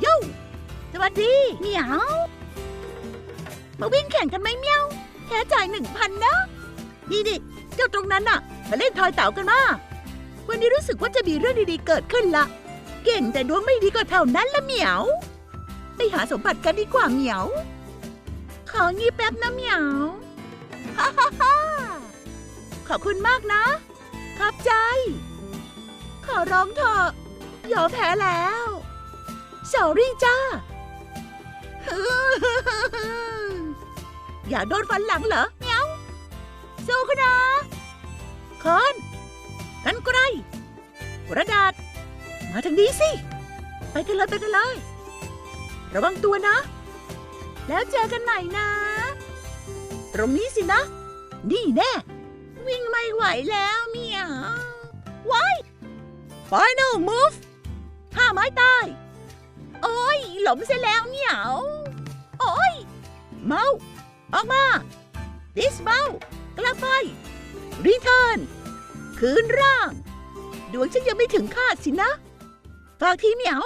โย่สวัสดีเหมียวมาวิ่งแข่งกันไหมเมียวแค่จ่ายหนึ่งพันนะนี่ดิเจ้าตรงนั้นน่ะ มาเล่นทอยเต๋ากันมา วันนี้รู้สึกว่าจะมีเรื่องดีๆเกิดขึ้นละ เก่งแต่ดวงไม่ดีก็เท่านั้นละเหมียว ไปหาสมบัติกันดีกว่าเหมียว ของี้แป๊บนะเหมียว ฮ่าฮ่าฮ่าขอบคุณมากนะ ขอบใจ ขอร้องเถอะยอมแพ้แล้วสอรี่จ้า อย่าโดนฟันหลังเหรอเมียวสู้กันนะคอนกันไกรกระดาษ มาทางนี้สิ ไปกันเลยไปกันเลย ระวังตัวนะ แล้วเจอกันใหม่นะ ตรงนี้สินะ นี่แน่ วิ่งไม่ไหวแล้วเมียวว้าย Final move ท่าไม้ตาย โอ้ย หลมเสียแล้วเหมียวโอ้ย เมา ออกมาดิสเมากลับไปรีเทิร์นคืนร่าง ดวงฉันยังไม่ถึงคาดสินะ ฝากทีเหมียว